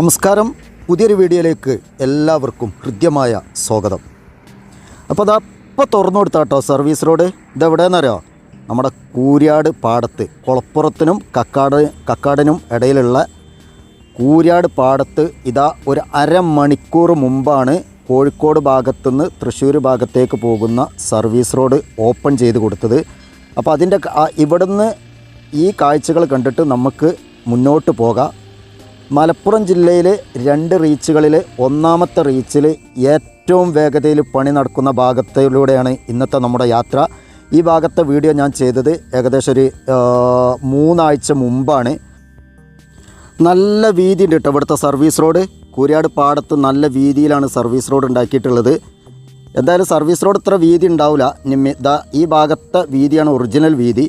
നമസ്കാരം. പുതിയൊരു വീഡിയോയിലേക്ക് എല്ലാവർക്കും ഹൃദ്യമായ സ്വാഗതം. അപ്പോൾ അതാ ഇപ്പോൾ തുറന്നു കൊടുത്താട്ടോ സർവീസ് റോഡ്. ഇതെവിടെയെന്നറിയോ നമ്മുടെ കൂര്യാട് പാടത്ത് കുളപ്പുറത്തിനും കക്കാട് കക്കാടിനും ഇടയിലുള്ള കൂര്യാട് പാടത്ത് ഇതാ ഒരു അരമണിക്കൂർ മുമ്പാണ് കോഴിക്കോട് ഭാഗത്തുനിന്ന് തൃശ്ശൂർ ഭാഗത്തേക്ക് പോകുന്ന സർവീസ് റോഡ് ഓപ്പൺ ചെയ്ത് കൊടുത്തത്. അപ്പോൾ അതിന്റെ ഇവിടുന്ന് ഈ കാഴ്ചകൾ കണ്ടിട്ട് നമുക്ക് മുന്നോട്ട് പോകാം. മലപ്പുറം ജില്ലയിലെ രണ്ട് റീച്ചുകളിൽ ഒന്നാമത്തെ റീച്ചിൽ ഏറ്റവും വേഗതയിൽ പണി നടക്കുന്ന ഭാഗത്തിലൂടെയാണ് ഇന്നത്തെ നമ്മുടെ യാത്ര. ഈ ഭാഗത്തെ വീഡിയോ ഞാൻ ചെയ്തത് ഏകദേശം ഒരു മൂന്നാഴ്ച മുമ്പാണ്. നല്ല വീതി ഉണ്ട് കേട്ടോ ഇവിടുത്തെ സർവീസ് റോഡ്. കൂരിയാട് പാടത്ത് നല്ല വീതിയിലാണ് സർവീസ് റോഡ് ഉണ്ടാക്കിയിട്ടുള്ളത്. എന്തായാലും സർവീസ് റോഡ് ഇത്ര വീതി ഉണ്ടാവില്ല. ഇതാ ഈ ഭാഗത്തെ വീതിയാണ് ഒറിജിനൽ വീതി.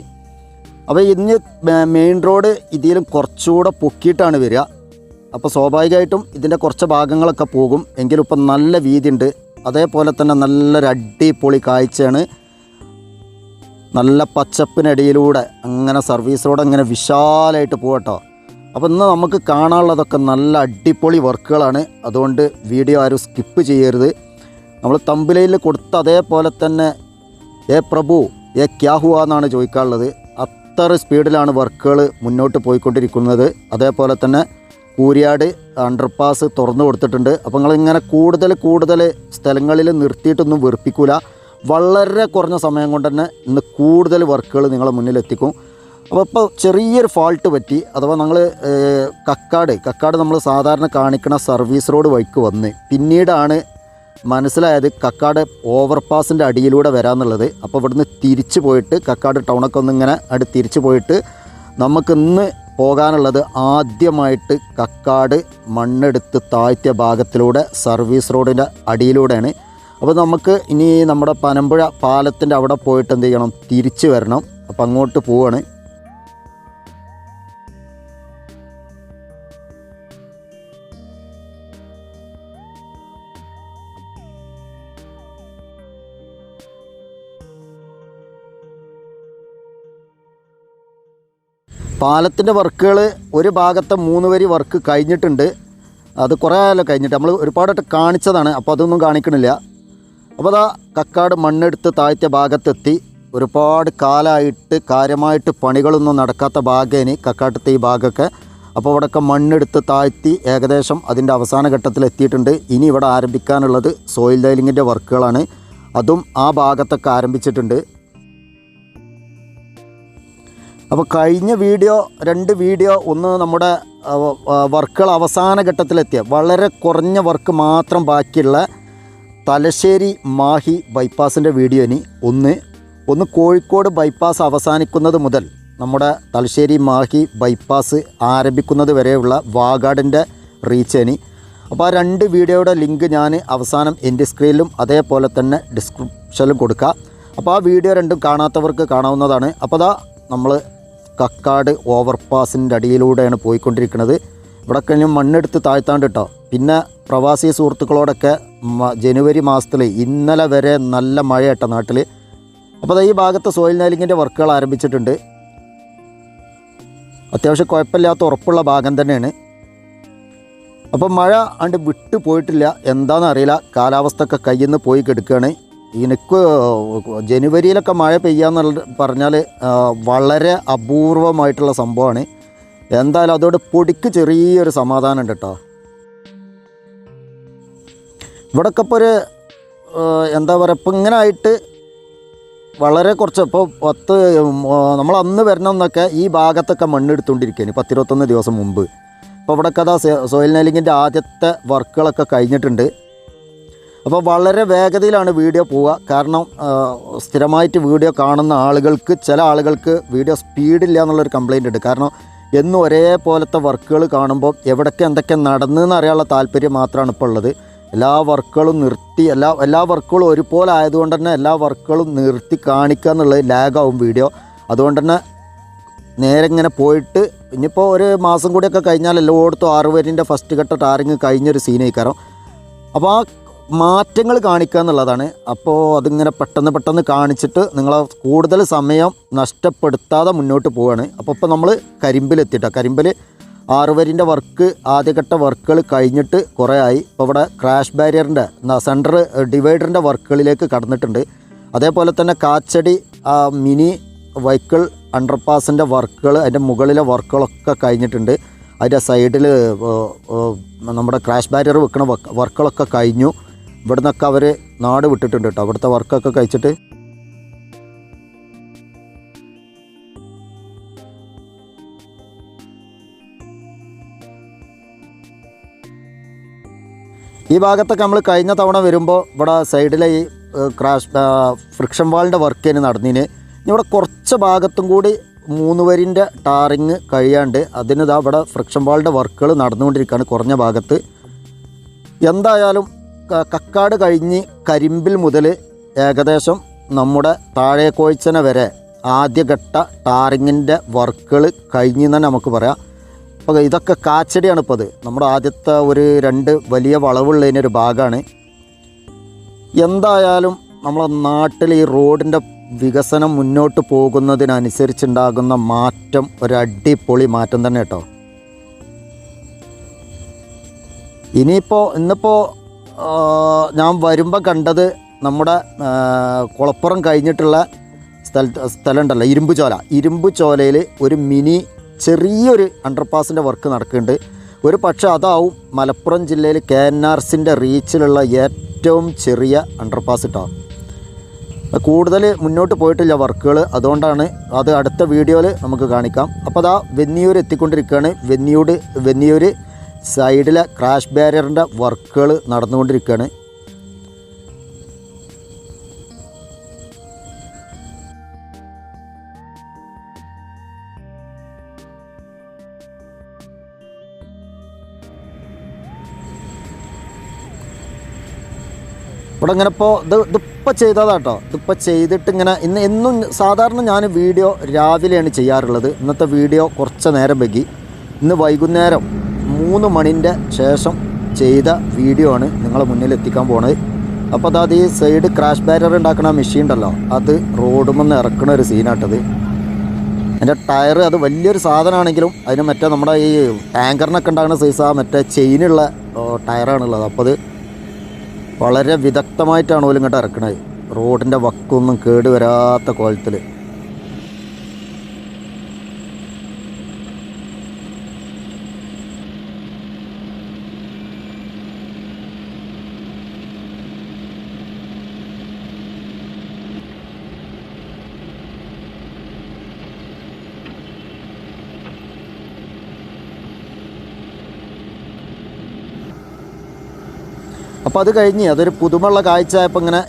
അപ്പോൾ ഇന്ന് മെയിൻ റോഡ് ഇതിലും കുറച്ചുകൂടെ പൊക്കിയിട്ടാണ് വരിക. അപ്പോൾ സ്വാഭാവികമായിട്ടും ഇതിന്റെ കുറച്ച് ഭാഗങ്ങളൊക്കെ പോകും. എങ്കിലും ഇപ്പം നല്ല വീതി ഉണ്ട് അതേപോലെ തന്നെ നല്ലൊരു അടിപൊളി കാഴ്ചയാണ്. നല്ല പച്ചപ്പിനടിയിലൂടെ അങ്ങനെ സർവീസിലൂടെ അങ്ങനെ വിശാലമായിട്ട് പോകട്ടോ അപ്പോൾ ഇന്ന് നമുക്ക് കാണാനുള്ളതൊക്കെ നല്ല അടിപൊളി വർക്കുകളാണ്. അതുകൊണ്ട് വീഡിയോ ആരും സ്കിപ്പ് ചെയ്യരുത്. നമ്മൾ തമ്പിലയിൽ കൊടുത്ത അതേപോലെ തന്നെ ഏ പ്രഭു ഏ ക്യാഹുവ എന്നാണ് ചോദിക്കാനുള്ളത്. അത്ര സ്പീഡിലാണ് വർക്കുകൾ മുന്നോട്ട് പോയിക്കൊണ്ടിരിക്കുന്നത്. അതേപോലെ തന്നെ കൂരിയാട് അണ്ടർപാസ് തുറന്നു കൊടുത്തിട്ടുണ്ട്. അപ്പോൾ നിങ്ങളിങ്ങനെ കൂടുതൽ കൂടുതൽ സ്ഥലങ്ങളിൽ നിർത്തിയിട്ടൊന്നും വെറുപ്പിക്കൂല. വളരെ കുറഞ്ഞ സമയം കൊണ്ട് തന്നെ ഇന്ന് കൂടുതൽ വർക്കുകൾ നിങ്ങളെ മുന്നിലെത്തിക്കും അപ്പോൾ ഇപ്പോൾ ചെറിയൊരു ഫാൾട്ട് പറ്റി. അഥവാ നമ്മൾ കക്കാട് കക്കാട് നമ്മൾ സാധാരണ കാണിക്കുന്ന സർവീസ് റോഡ് വഴിക്ക് വന്ന്. പിന്നീടാണ് മനസ്സിലായത് കക്കാട് ഓവർപാസിന്റെ അടിയിലൂടെ വരാമെന്നുള്ളത് അപ്പോൾ ഇവിടുന്ന് തിരിച്ചു പോയിട്ട് കക്കാട് ടൗണൊക്കെ ഒന്നിങ്ങനെ അടുത്ത് തിരിച്ചു പോയിട്ട് നമുക്കിന്ന് പോകാനുള്ളത് ആദ്യമായിട്ട് കക്കാട് മണ്ണെടുത്ത് താഴ്ത്തിയ ഭാഗത്തിലൂടെ സർവീസ് റോഡിന്റെ അടിയിലൂടെയാണ്. അപ്പോൾ നമുക്ക് ഇനി നമ്മുടെ പനമ്പുഴ പാലത്തിന്റെ അവിടെ പോയിട്ട് എന്ത് ചെയ്യണം? തിരിച്ചു വരണം. അപ്പോൾ അങ്ങോട്ട് പോവാണ്. പാലത്തിന്റെ വർക്കുകൾ ഒരു ഭാഗത്തെ മൂന്ന് വരി വർക്ക് കഴിഞ്ഞിട്ടുണ്ട്. അത് കുറേ കാലം കഴിഞ്ഞിട്ട് നമ്മൾ ഒരുപാടായിട്ട് കാണിച്ചതാണ് അപ്പോൾ അതൊന്നും കാണിക്കണില്ല. അപ്പോൾ അതാ കക്കാട് മണ്ണെടുത്ത് താഴ്ത്തിയ ഭാഗത്തെത്തി. ഒരുപാട് കാലമായിട്ട് കാര്യമായിട്ട് പണികളൊന്നും നടക്കാത്ത ഭാഗേന് കക്കാട്ടത്തെ ഈ ഭാഗമൊക്കെ. അപ്പോൾ ഇവിടെയൊക്കെ മണ്ണെടുത്ത് താഴ്ത്തി ഏകദേശം അതിന്റെ അവസാന ഘട്ടത്തിൽ എത്തിയിട്ടുണ്ട്. ഇനി ഇവിടെ ആരംഭിക്കാനുള്ളത് സോയിൽ ഡൈലിങ്ങിന്റെ വർക്കുകളാണ്. അതും ആ ഭാഗത്തൊക്കെ ആരംഭിച്ചിട്ടുണ്ട്. അപ്പോൾ കഴിഞ്ഞ വീഡിയോ രണ്ട് വീഡിയോ ഒന്ന് നമ്മുടെ വർക്കുകൾ അവസാന ഘട്ടത്തിലെത്തിയ വളരെ കുറഞ്ഞ വർക്ക് മാത്രം ബാക്കിയുള്ള തലശ്ശേരി മാഹി ബൈപ്പാസിന്റെ വീഡിയോ ഇനി ഒന്ന് ഒന്ന് കോഴിക്കോട് ബൈപ്പാസ് അവസാനിക്കുന്നത് മുതൽ നമ്മുടെ തലശ്ശേരി മാഹി ബൈപ്പാസ് ആരംഭിക്കുന്നത് വരെയുള്ള വാഗാടിന്റെ റീച്ച് ഇനി. അപ്പോൾ ആ രണ്ട് വീഡിയോയുടെ ലിങ്ക് ഞാൻ അവസാനം എന്റെ സ്ക്രീനിലും അതേപോലെ തന്നെ ഡിസ്ക്രിപ്ഷനിലും കൊടുക്കാം. അപ്പോൾ ആ വീഡിയോ രണ്ടും കാണാത്തവർക്ക് കാണാവുന്നതാണ്. അപ്പോൾ അതാ നമ്മൾ കക്കാട് ഓവർപാസിന്റെ അടിയിലൂടെയാണ് പോയിക്കൊണ്ടിരിക്കുന്നത്. ഇവിടെ കഴിഞ്ഞും മണ്ണെടുത്ത് താഴ്ത്താണ്ട് കേട്ടോ പിന്നെ പ്രവാസി സുഹൃത്തുക്കളോടൊക്കെ ജനുവരി മാസത്തിൽ ഇന്നലെ വരെ നല്ല മഴ കേട്ടോ നാട്ടിൽ അപ്പോൾ അത് ഈ ഭാഗത്ത് സോയിൽ നൈലിങ്ങിന്റെ വർക്കുകൾ ആരംഭിച്ചിട്ടുണ്ട്. അത്യാവശ്യം കുഴപ്പമില്ലാത്ത ഉറപ്പുള്ള ഭാഗം തന്നെയാണ്. അപ്പം മഴ അണ്ട് വിട്ടു പോയിട്ടില്ല എന്താണെന്ന് അറിയില്ല. കാലാവസ്ഥ ഒക്കെ കയ്യിൽ നിന്ന് പോയി കിടക്കുകയാണ് എനിക്ക് ജനുവരിയിലൊക്കെ മഴ പെയ്യാന്ന് പറഞ്ഞാൽ വളരെ അപൂർവമായിട്ടുള്ള സംഭവമാണ് എന്തായാലും അതോട് പൊടിക്ക് ചെറിയൊരു സമാധാനം ഉണ്ട് കേട്ടോ ഇവിടൊക്കെ ഇപ്പോൾ ഒരു എന്താ പറയുക ഇപ്പം ഇങ്ങനെ ആയിട്ട് വളരെ കുറച്ച് ഇപ്പോൾ പത്ത് നമ്മൾ അന്ന് വരണമെന്നൊക്കെ ഈ ഭാഗത്തൊക്കെ മണ്ണെടുത്തുകൊണ്ടിരിക്കുകയാണ് പത്തിരുപത്തൊന്ന് ദിവസം മുമ്പ്. അപ്പോൾ ഇവിടെ കഥ സോയിൽ നെലിങ്ങിന്റെ ആദ്യത്തെ വർക്കുകളൊക്കെ കഴിഞ്ഞിട്ടുണ്ട്. അപ്പോൾ വളരെ വേഗതയിലാണ് വീഡിയോ പോവുക. കാരണം സ്ഥിരമായിട്ട് വീഡിയോ കാണുന്ന ആളുകൾക്ക് ചില ആളുകൾക്ക് വീഡിയോ സ്പീഡില്ല എന്നുള്ളൊരു കംപ്ലയിന്റ് ഉണ്ട്. കാരണം എന്നും ഒരേപോലത്തെ വർക്കുകൾ കാണുമ്പോൾ എവിടൊക്കെ എന്തൊക്കെ നടന്നെന്ന് അറിയാനുള്ള താല്പര്യം മാത്രമാണ് ഇപ്പോൾ ഉള്ളത്. എല്ലാ വർക്കുകളും നിർത്തി എല്ലാ എല്ലാ വർക്കുകളും ഒരുപോലെ ആയതുകൊണ്ട് തന്നെ എല്ലാ വർക്കുകളും നിർത്തി കാണിക്കുക എന്നുള്ളത് ലാഗാവും വീഡിയോ. അതുകൊണ്ട് തന്നെ നേരെ ഇങ്ങനെ പോയിട്ട് ഇനിയിപ്പോൾ ഒരു മാസം കൂടിയൊക്കെ കഴിഞ്ഞാൽ എല്ലായിടത്തും ആറുപേരിന്റെ ഫസ്റ്റ് ഘട്ട ടാറിങ് കഴിഞ്ഞൊരു സീനായിക്കാരം അപ്പോൾ ആ മാറ്റങ്ങൾ കാണിക്കുക എന്നുള്ളതാണ്. അപ്പോൾ അതിങ്ങനെ പെട്ടെന്ന് പെട്ടെന്ന് കാണിച്ചിട്ട് നിങ്ങൾ കൂടുതൽ സമയം നഷ്ടപ്പെടുത്താതെ മുന്നോട്ട് പോവുകയാണ്. അപ്പോൾ ഇപ്പോൾ നമ്മൾ കരിമ്പിലെത്തിയിട്ടോ കരിമ്പിൽ ആറുവരിന്റെ വർക്ക് ആദ്യഘട്ട വർക്കുകൾ കഴിഞ്ഞിട്ട് കുറേ ആയി. ഇപ്പോൾ ഇവിടെ ക്രാഷ് ബാരിയറിന്റെ സെന്റർ ഡിവൈഡറിന്റെ വർക്കുകളിലേക്ക് കടന്നിട്ടുണ്ട്. അതേപോലെ തന്നെ കാച്ചടി മിനി വൈക്കിൾ അണ്ടർപാസിന്റെ വർക്കുകൾ അതിന്റെ മുകളിലെ വർക്കുകളൊക്കെ കഴിഞ്ഞിട്ടുണ്ട്. അതിന്റെ സൈഡിൽ നമ്മുടെ ക്രാഷ് ബാരിയർ വെക്കുന്ന വർക്കുകളൊക്കെ കഴിഞ്ഞു. ഇവിടുന്നൊക്കെ അവർ നാട് വിട്ടിട്ടുണ്ട് കേട്ടോ. അവിടുത്തെ വർക്കൊക്കെ കഴിച്ചിട്ട്. ഈ ഭാഗത്തൊക്കെ നമ്മൾ കഴിഞ്ഞ തവണ വരുമ്പോൾ ഇവിടെ സൈഡിലെ ഈ ക്രാഷ് ഫ്രിക്ഷൻ വാളിന്റെ വർക്ക് തന്നെ നടന്നിന്. ഇവിടെ കുറച്ച് ഭാഗത്തും കൂടി മൂന്ന് വരിന്റെ ടാറിങ് കഴിയാണ്ട് അതിന് ഇതാ ഇവിടെ ഫ്രിക്ഷൻ വാളിന്റെ വർക്കുകൾ നടന്നുകൊണ്ടിരിക്കുകയാണ് കുറഞ്ഞ ഭാഗത്ത്. എന്തായാലും കക്കാട് കഴിഞ്ഞ് കരിമ്പിൽ മുതൽ ഏകദേശം നമ്മുടെ താഴേക്കോഴ്ചന വരെ ആദ്യഘട്ട ടാറിങ്ങിന്റെ വർക്കുകൾ കഴിഞ്ഞു തന്നെ നമുക്ക് പറയാം. അപ്പോൾ ഇതൊക്കെ കാച്ചടിയാണ് ഇപ്പോൾ അത്. നമ്മുടെ ആദ്യത്തെ ഒരു രണ്ട് വലിയ വളവുള്ളതിന്റെ ഒരു ഭാഗമാണ്. എന്തായാലും നമ്മളെ നാട്ടിൽ ഈ റോഡിന്റെ വികസനം മുന്നോട്ട് പോകുന്നതിനനുസരിച്ചുണ്ടാകുന്ന മാറ്റം ഒരു അടിപൊളി മാറ്റം തന്നെ കേട്ടോ. ഇനിയിപ്പോൾ ഇന്നിപ്പോൾ ഞാൻ വരുമ്പോൾ കണ്ടത് നമ്മുടെ കുളപ്പുറം കഴിഞ്ഞിട്ടുള്ള സ്ഥല സ്ഥലം ഉണ്ടല്ലോ ഇരുമ്പ് ചോല ഇരുമ്പ് ചോലയിൽ ഒരു മിനി ചെറിയൊരു അണ്ടർപാസിന്റെ വർക്ക് നടക്കുന്നുണ്ട്. ഒരു പക്ഷേ അതാവും മലപ്പുറം ജില്ലയിൽ കെ എൻ ആർ സിന്റെ റീച്ചിലുള്ള ഏറ്റവും ചെറിയ അണ്ടർപാസ് ഇട്ടാവും കൂടുതൽ മുന്നോട്ട് പോയിട്ടില്ല വർക്കുകൾ അതുകൊണ്ടാണ് അത് അടുത്ത വീഡിയോയിൽ നമുക്ക് കാണിക്കാം. അപ്പോൾ അതാ വെന്നിയൂർ എത്തിക്കൊണ്ടിരിക്കുകയാണ്. വെന്നിയൂട് വെന്നിയൂർ സൈഡിലെ ക്രാഷ് ബാരിയറിന്റെ വർക്കുകൾ നടന്നുകൊണ്ടിരിക്കുകയാണ്. ഇവിടെ ഇങ്ങനെ ഇപ്പോൾ ഇത് ഇതിപ്പോൾ ചെയ്തതാട്ടോ ഇതിപ്പോൾ ചെയ്തിട്ട് ഇങ്ങനെ ഇന്ന് എന്നും സാധാരണ ഞാൻ വീഡിയോ രാവിലെയാണ് ചെയ്യാറുള്ളത്. ഇന്നത്തെ വീഡിയോ കുറച്ച് നേരം വൈകി. ഇന്ന് വൈകുന്നേരം മൂന്ന് മണിന്റെ ശേഷം ചെയ്ത വീഡിയോ ആണ് നിങ്ങളെ മുന്നിൽ എത്തിക്കാൻ പോണത്. അപ്പോൾ അതായത് ഈ സൈഡ് ക്രാഷ് ബാരിയർ ഉണ്ടാക്കുന്ന മെഷീൻ ഉണ്ടല്ലോ അത് റോഡുമെന്ന് ഇറക്കുന്ന ഒരു സീനാട്ടത് അതിന്റെ ടയർ അത് വലിയൊരു സാധനമാണെങ്കിലും അതിന് മറ്റേ നമ്മുടെ ഈ ടാങ്കറിനൊക്കെ ഉണ്ടാകുന്ന സൈസ് ആ മറ്റേ ചെയിനുള്ള ടയറാണുള്ളത് അപ്പോൾ അത് വളരെ വിദഗ്ധമായിട്ടാണ് ഓലും ഇങ്ങോട്ട് ഇറക്കുന്നത് റോഡിന്റെ വക്കൊന്നും കേടുവരാത്ത കോലത്തിൽ അപ്പോൾ അത് കഴിഞ്ഞ് അതൊരു പുതുമുള്ള കാഴ്ച ആയപ്പോൾ ഇങ്ങനെ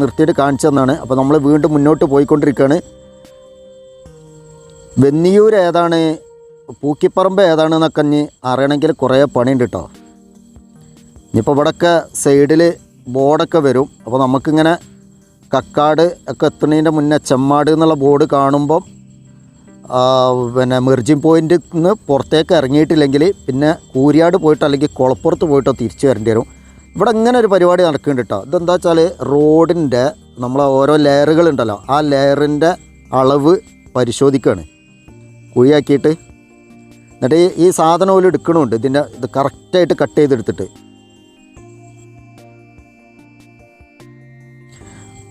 നിർത്തിയിട്ട് കാണിച്ചു തന്നാണ്. അപ്പോൾ നമ്മൾ വീണ്ടും മുന്നോട്ട് പോയിക്കൊണ്ടിരിക്കുകയാണ്. വെന്നിയൂർ ഏതാണ്? പൂക്കിപ്പറമ്പ് ഏതാണെന്നൊക്കെ ഇനി അറിയണമെങ്കിൽ കുറേ പണിയുണ്ട് കേട്ടോ ഇനിയിപ്പോൾ ഇവിടെയൊക്കെ സൈഡിൽ ബോർഡൊക്കെ വരും. അപ്പോൾ നമുക്കിങ്ങനെ കക്കാട് ഒക്കെ എത്തുന്നതിന്റെ മുന്നേ ചെമ്മാട് എന്നുള്ള ബോർഡ് കാണുമ്പം പിന്നെ മെർജിൻ പോയിന്റിൽ നിന്ന് പുറത്തേക്ക് ഇറങ്ങിയിട്ടില്ലെങ്കിൽ പിന്നെ കൂരിയാട് പോയിട്ടോ അല്ലെങ്കിൽ കുളപ്പുറത്ത് പോയിട്ടോ തിരിച്ചു വരേണ്ടി വരും. ഇവിടെ ഇങ്ങനെ ഒരു പരിപാടി നടക്കുന്നുണ്ട് ഇതെന്താ വെച്ചാൽ റോഡിന്റെ നമ്മളെ ഓരോ ലെയറുകൾ ഉണ്ടല്ലോ. ആ ലെയറിന്റെ അളവ് പരിശോധിക്കുകയാണ് കുഴിയാക്കിയിട്ട്. എന്നിട്ട് ഈ- സാധനം പോലും എടുക്കണമുണ്ട് ഇതിന്റെ ഇത് കറക്റ്റായിട്ട് കട്ട് ചെയ്തെടുത്തിട്ട്.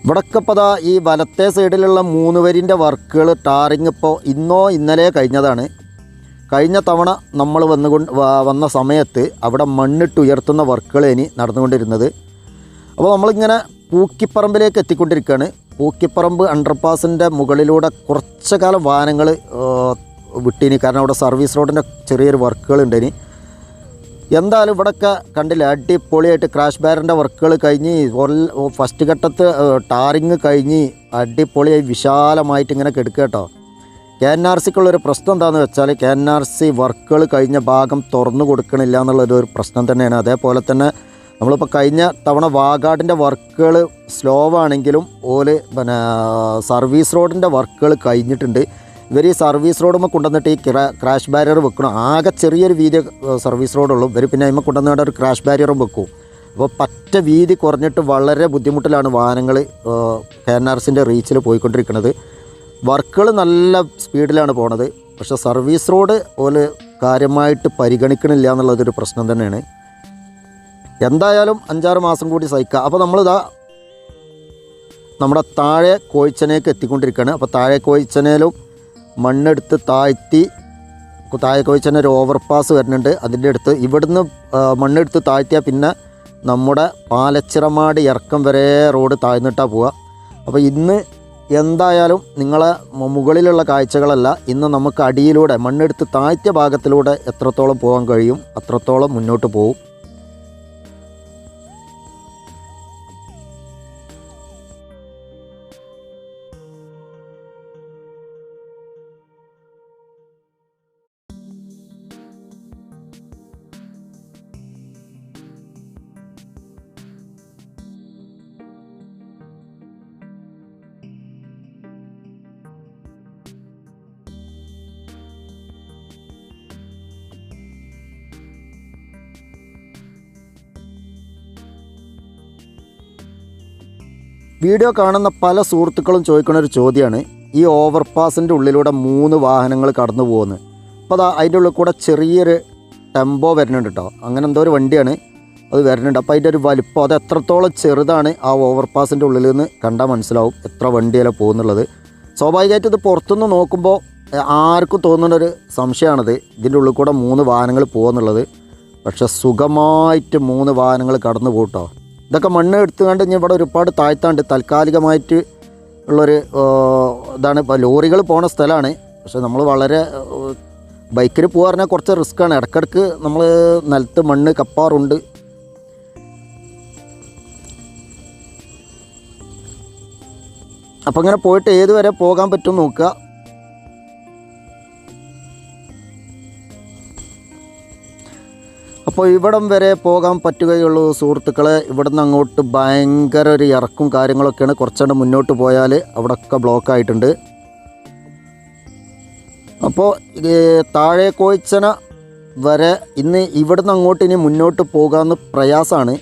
ഇവിടൊക്കെ ഇപ്പോൾ ഈ വലത്തെ സൈഡിലുള്ള മൂന്ന് വരിന്റെ വർക്കുകൾ ടാറിങ് ഇപ്പോൾ ഇന്നോ ഇന്നലെ കഴിഞ്ഞതാണ്. കഴിഞ്ഞ തവണ നമ്മൾ വന്നുകൊണ്ട് വന്ന സമയത്ത് അവിടെ മണ്ണിട്ട് ഉയർത്തുന്ന വർക്കുകൾ ഇനി നടന്നുകൊണ്ടിരുന്നത്. അപ്പോൾ നമ്മളിങ്ങനെ പൂക്കിപ്പറമ്പിലേക്ക് എത്തിക്കൊണ്ടിരിക്കുകയാണ്. പൂക്കിപ്പറമ്പ് അണ്ടർപാസിന്റെ മുകളിലൂടെ കുറച്ച് കാലം വാഹനങ്ങൾ വിട്ടിനി. കാരണം അവിടെ സർവീസ് റോഡിന്റെ ചെറിയൊരു വർക്കുകൾ ഉണ്ട് ഇനി. എന്തായാലും ഇവിടെയൊക്കെ കണ്ടില്ല അടിപൊളിയായിട്ട് ക്രാഷ് ബാരന്റെ വർക്കുകൾ കഴിഞ്ഞ് ഫസ്റ്റ് ഘട്ടത്ത് ടാറിങ് കഴിഞ്ഞ് അടിപൊളിയായി വിശാലമായിട്ട് ഇങ്ങനെ കെടുക്കുക കേട്ടോ. കെ എൻ ആർ സിക്കുള്ളൊരു പ്രശ്നം എന്താണെന്ന് വെച്ചാൽ കെ എൻ ആർ സി വർക്കുകൾ കഴിഞ്ഞ ഭാഗം തുറന്നു കൊടുക്കണില്ല എന്നുള്ളൊരു പ്രശ്നം തന്നെയാണ്. അതേപോലെ തന്നെ നമ്മളിപ്പോൾ കഴിഞ്ഞ തവണ വാഗാടിന്റെ വർക്കുകൾ സ്ലോ ആണെങ്കിലും ഓൽ പിന്നെ സർവീസ് റോഡിന്റെ വർക്കുകൾ കഴിഞ്ഞിട്ടുണ്ട്. ഇവർ ഈ സർവീസ് റോഡുമ്പോൾ കൊണ്ടുവന്നിട്ട് ഈ ക്രാ ക്രാഷ് ബാരിയർ വെക്കണം? ആകെ ചെറിയൊരു വീതി സർവീസ് റോഡുള്ളൂ. ഇവർ പിന്നെ അതിമ്മ കൊണ്ടുവന്നിട്ട് ഒരു ക്രാഷ് ബാരിയറും വെക്കും. അപ്പോൾ പറ്റ വീതി കുറഞ്ഞിട്ട് വളരെ ബുദ്ധിമുട്ടിലാണ് വാഹനങ്ങൾ കെ എൻ ആർ സിന്റെ റീച്ചിൽ പോയിക്കൊണ്ടിരിക്കുന്നത് വർക്കുകൾ നല്ല സ്പീഡിലാണ് പോണത്. പക്ഷേ സർവീസ് റോഡ് പോലെ കാര്യമായിട്ട് പരിഗണിക്കണില്ല എന്നുള്ളതൊരു പ്രശ്നം തന്നെയാണ്. എന്തായാലും അഞ്ചാറ് മാസം കൂടി സഹിക്കുക അപ്പോൾ നമ്മളിതാ നമ്മുടെ താഴെ കോഴിച്ചനേക്ക് എത്തിക്കൊണ്ടിരിക്കുകയാണ് അപ്പോൾ താഴെ കോഴിച്ചനയിലും മണ്ണെടുത്ത് താഴ്ത്തി താഴെ കോഴിച്ചന ഒരു ഓവർപാസ് വരുന്നുണ്ട്. അതിന്റെ അടുത്ത് ഇവിടുന്ന് മണ്ണെടുത്ത് താഴ്ത്തിയാൽ പിന്നെ നമ്മുടെ പാലച്ചിറമാട് ഇറക്കം വരെ റോഡ് താഴ്ന്നിട്ടാണ് പോവുക അപ്പോൾ ഇന്ന് എന്തായാലും നിങ്ങളെ മുകളിലുള്ള കാഴ്ചകളല്ല ഇന്ന് നമുക്ക് അടിയിലൂടെ മണ്ണെടുത്ത് താഴ്ത്തിയ ഭാഗത്തിലൂടെ എത്രത്തോളം പോകാൻ കഴിയും അത്രത്തോളം മുന്നോട്ട് പോകും വീഡിയോ കാണുന്ന പല സുഹൃത്തുക്കളും ചോദിക്കുന്ന ഒരു ചോദ്യമാണ് ഈ ഓവർപാസിന്റെ ഉള്ളിലൂടെ മൂന്ന് വാഹനങ്ങൾ കടന്നു പോകുന്നത് അപ്പോൾ അതാ അതിന്റെ ഉള്ളിൽ കൂടെ ചെറിയൊരു ടെമ്പോ വരുന്നുണ്ട് കേട്ടോ അങ്ങനെ എന്തോ ഒരു വണ്ടിയാണ് അത് വരുന്നുണ്ട്. അപ്പോൾ അതിന്റെ ഒരു വലിപ്പം അത് എത്രത്തോളം ചെറുതാണ് ആ ഓവർപാസിന്റെ ഉള്ളിൽ നിന്ന് കണ്ടാൽ മനസ്സിലാവും എത്ര വണ്ടിയല്ല പോകുന്നുള്ളത്. സ്വാഭാവികമായിട്ട് ഇത് പുറത്തുനിന്ന് നോക്കുമ്പോൾ ആർക്കും തോന്നുന്ന ഒരു സംശയമാണിത് ഇതിന്റെ ഉള്ളിൽ കൂടെ മൂന്ന് വാഹനങ്ങൾ പോകുന്നുള്ളത്. പക്ഷെ സുഖമായിട്ട് മൂന്ന് വാഹനങ്ങൾ കടന്നു പോട്ടോ ഇതൊക്കെ മണ്ണ് എടുത്തുകൊണ്ട് ഇനി ഇവിടെ ഒരുപാട് താഴ്ത്താണ്ട് താൽക്കാലികമായിട്ട് ഉള്ളൊരു ഇതാണ് ഇപ്പോൾ ലോറികൾ പോണ സ്ഥലമാണ്. പക്ഷെ നമ്മൾ വളരെ ബൈക്കിൽ പോകുക പറഞ്ഞാൽ കുറച്ച് റിസ്ക്കാണ് ഇടക്കിടക്ക് നമ്മൾ നിലത്ത് മണ്ണ് കപ്പാറുണ്ട്. അപ്പം ഇങ്ങനെ പോയിട്ട് ഏതുവരെ പോകാൻ പറ്റും നോക്കുക. അപ്പോൾ ഇവിടം വരെ പോകാൻ പറ്റുകയുള്ളൂ സുഹൃത്തുക്കളെ. ഇവിടുന്ന് അങ്ങോട്ട് ഭയങ്കര ഒരു ഇറക്കും കാര്യങ്ങളൊക്കെയാണ്. കുറച്ചുകൂടെ മുന്നോട്ട് പോയാൽ അവിടെയൊക്കെ ബ്ലോക്ക് ആയിട്ടുണ്ട്. അപ്പോൾ താഴെ കോയിച്ചന വരെ ഇന്ന് ഇവിടുന്ന് അങ്ങോട്ട് ഇനി മുന്നോട്ട് പോകാമെന്ന് പ്രയാസമാണ്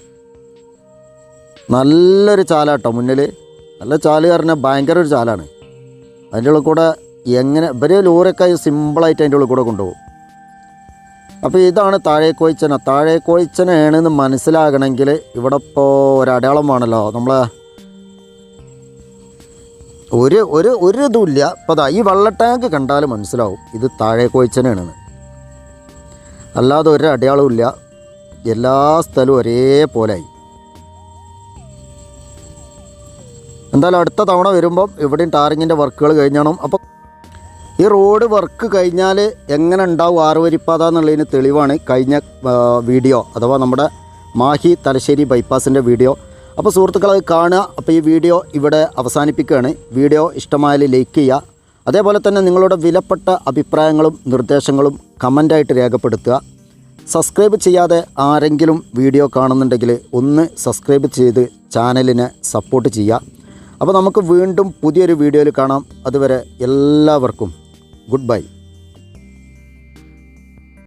നല്ലൊരു ചാലാട്ടോ മുന്നിൽ നല്ല ചാൽ പറഞ്ഞാൽ ഭയങ്കര ഒരു ചാലാണ്. അതിന്റെ ഉള്ളിൽ കൂടെ എങ്ങനെ ഇവർ ലോറിയൊക്കെ സിമ്പിളായിട്ട് അതിന്റെ ഉള്ളിൽ കൂടെ കൊണ്ടുപോകും. അപ്പോൾ ഇതാണ് താഴേക്കോയിച്ചന. താഴേക്കോയിച്ചനയാണെന്ന് മനസ്സിലാകണമെങ്കിൽ ഇവിടെ ഇപ്പോൾ ഒരടയാളം വേണമല്ലോ നമ്മളെ ഒരു ഒരു ഒരു ഇതുമില്ല. അപ്പോൾ അതാ ഈ വെള്ള ടാങ്ക് കണ്ടാൽ മനസ്സിലാവും. ഇത് താഴേക്കോയിച്ചനാണെന്ന് അല്ലാതെ ഒരു അടയാളവും ഇല്ല. എല്ലാ സ്ഥലവും ഒരേപോലായി. എന്തായാലും അടുത്ത തവണ വരുമ്പം ഇവിടെയും ടാറിങ്ങിന്റെ വർക്കുകൾ കഴിഞ്ഞാണോ. അപ്പോൾ ഈ റോഡ് വർക്ക് കഴിഞ്ഞാൽ എങ്ങനെ ഉണ്ടാവും ആറുവരിപ്പാത എന്നുള്ളതിന് തെളിവാണ് കഴിഞ്ഞ വീഡിയോ അഥവാ നമ്മുടെ മാഹി തലശ്ശേരി ബൈപ്പാസിന്റെ വീഡിയോ. അപ്പോൾ സുഹൃത്തുക്കൾ അത് കാണുക. അപ്പോൾ ഈ വീഡിയോ ഇവിടെ അവസാനിപ്പിക്കുകയാണ്. വീഡിയോ ഇഷ്ടമായാൽ ലൈക്ക് ചെയ്യുക. അതേപോലെ തന്നെ നിങ്ങളുടെ വിലപ്പെട്ട അഭിപ്രായങ്ങളും നിർദ്ദേശങ്ങളും കമന്റായിട്ട് രേഖപ്പെടുത്തുക. സബ്സ്ക്രൈബ് ചെയ്യാതെ ആരെങ്കിലും വീഡിയോ കാണുന്നുണ്ടെങ്കിൽ ഒന്ന് സബ്സ്ക്രൈബ് ചെയ്ത് ചാനലിനെ സപ്പോർട്ട് ചെയ്യുക. അപ്പോൾ നമുക്ക് വീണ്ടും പുതിയൊരു വീഡിയോയിൽ കാണാം. അതുവരെ എല്ലാവർക്കും goodbye.